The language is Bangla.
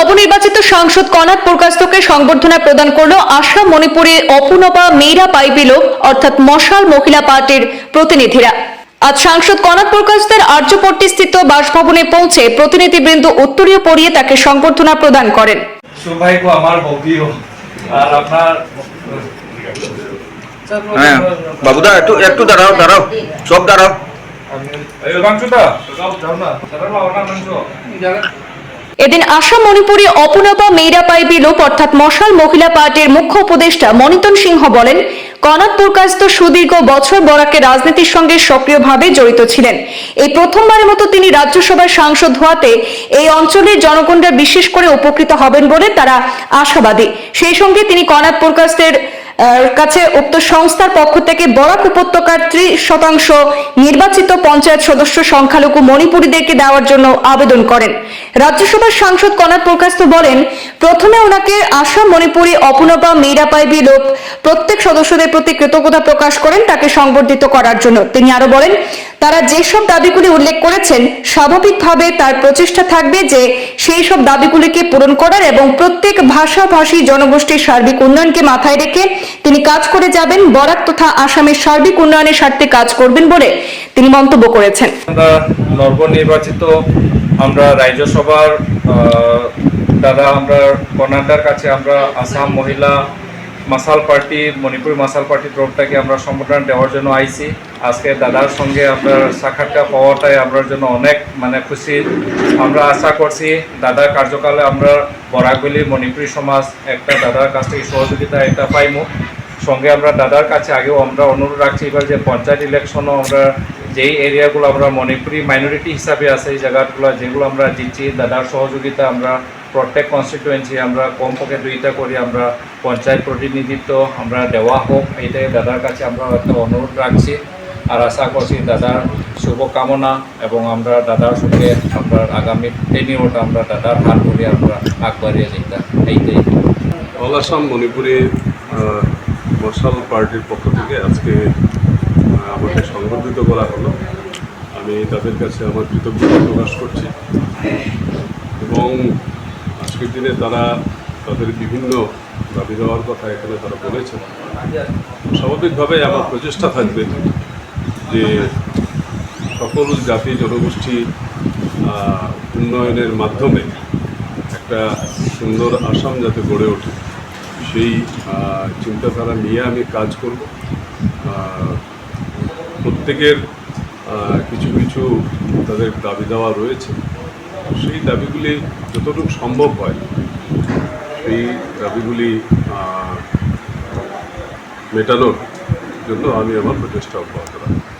নবনির্বাচিত সাংসদ কনাথ প্রকাশকে সংবর্ধনা প্রদান করল আসাম মণিপুরে অপুনবা মেয়েরা পাইপিল অর্থাৎ মশাল মহিলা পার্টির প্রতিনিধিরা। আজ সাংসদ কনাথ প্রকাশদের আর্যপট্টি স্থিত বাসভবনে পৌঁছে প্রতিনিধিবৃন্দ উত্তরীয় পরিয়ে তাকে সংবর্ধনা প্রদান করেন। সৌভাগ্য আমার ববিও আর আপনার হ্যাঁ বাবুদা একটু একটু দাঁড়াও দাঁড়াও। সব দাঁড়াও। এই মাংসটা যাও না দাঁড়াও না মাংস এদিন আসাম মণিপুরে অপুনবা মেয়েরা পাইবি লোপ অর্থাৎ মশাল মহিলা পার্টির মুখ্য উপদেষ্টা মনিতন সিংহ বলেন কনাথ প্রকাশত সুদীর্ঘ বছর বরাকে রাজনীতির সঙ্গে সক্রিয়ভাবে জড়িত ছিলেন। এই প্রথমবারের মতো তিনি রাজ্যসভার সাংসদ হওয়াতে এই অঞ্চলের জনগণরা বিশেষ করে উপকৃত হবেন বলে তারা আশাবাদী। সেই সঙ্গে তিনি কনাথ প্রকাশের আহ, কাছে উক্ত সংস্থার পক্ষ থেকে বরাক উপত্যকার ত্রিশ শতাংশ নির্বাচিত পঞ্চায়েত সদস্য সংখ্যালঘু মণিপুরীদেরকে দেওয়ার জন্য আবেদন করেন। রাজ্যসভার সাংসদ কনাথ প্রকাশত বলেন, প্রথমে ওনাকে আসাম, মণিপুরী, অপনবা মীরাপাইবি লোক প্রত্যেক সদস্যদের প্রতি কৃতজ্ঞতা প্রকাশ করেন, তাকে সংবর্ধিত করার জন্য। তিনি আরও বলেন তারা যেসব দাবিগুলি উল্লেখ করেছেন, স্বাভাবিকভাবে তার প্রচেষ্টা থাকবে যে সেই সব দাবিগুলিকে পূরণ করার এবং প্রত্যেক ভাষাভাষী জনগোষ্ঠীর সার্বিক উন্নয়নকে মাথায় রেখে তিনি কাজ করে যাবেন, বরাক তথা আসামের সার্বিক উন্নয়নের স্বার্থে কাজ করবেন বলে তিনি মন্তব্য করেছেন। নবনির্বাচিত আমরা রাজ্যসভার দাদা আমরা কর্ণাটকার কাছে আমরা আসাম মহিলা মাসাল পার্টি, মণিপুর মাসাল পার্টির তরফটাকে আমরা সম্বোধন দেওয়ার জন্য আইছি। আজকে দাদার সঙ্গে আপনার সাক্ষাৎকার পাওয়াটাই আমরা জন্য অনেক মানে খুশি। আমরা আশা করছি দাদার কার্যকালে আমরা বরাকবলি মণিপুরী সমাজ একটা দাদার কাছ থেকে সহযোগিতা এটা পাইমু। সঙ্গে আমরা দাদার কাছে আগেও আমরা অনুরোধ রাখছি এবার যে পঞ্চায়েত ইলেকশনও আমরা যেই এরিয়াগুলো আমরা মণিপুরি মাইনরিটি হিসাবে আছে, এই জায়গাগুলো যেগুলো আমরা দিচ্ছি, দাদার সহযোগিতা আমরা প্রত্যেক কনস্টিটুয়েন্সি আমরা কমপক্ষে দুইটা করে আমরা পঞ্চায়েত প্রতিনিধিত্ব আমরা দেওয়া হোক, এইটাই দাদার কাছে আমরা একটা অনুরোধ রাখছি। আর আশা করছি দাদার শুভকামনা এবং আমরা দাদার সঙ্গে আমরা আগামী টেনিওটা আমরা দাদার হাত ধরে আমরা আগবাড়িয়ে যেতাম এইটাই। অল আসাম মণিপুরি মশাল পার্টির পক্ষ থেকে আজকে আমাকে সংবর্ধিত করা হলো। আমি তাদের কাছে আমার কৃতজ্ঞতা প্রকাশ করছি। এবং আজকের দিনে তারা তাদের বিভিন্ন দাবি দেওয়ার কথা এখানে তারা বলেছেন। স্বাভাবিকভাবে আমার প্রচেষ্টা থাকবে যে সকল জাতি জনগোষ্ঠী উন্নয়নের মাধ্যমে একটা সুন্দর আসাম যাতে গড়ে ওঠে সেই চিন্তাধারা নিয়ে আমি কাজ করব। প্রত্যেকের কিছু কিছু তাদের দাবি দেওয়া রয়েছে। সেই দাবিগুলি যতটুকু সম্ভব হয় সেই দাবিগুলি মেটানোর জন্য আমি আমার প্রচেষ্টা অব্যাহত রাখব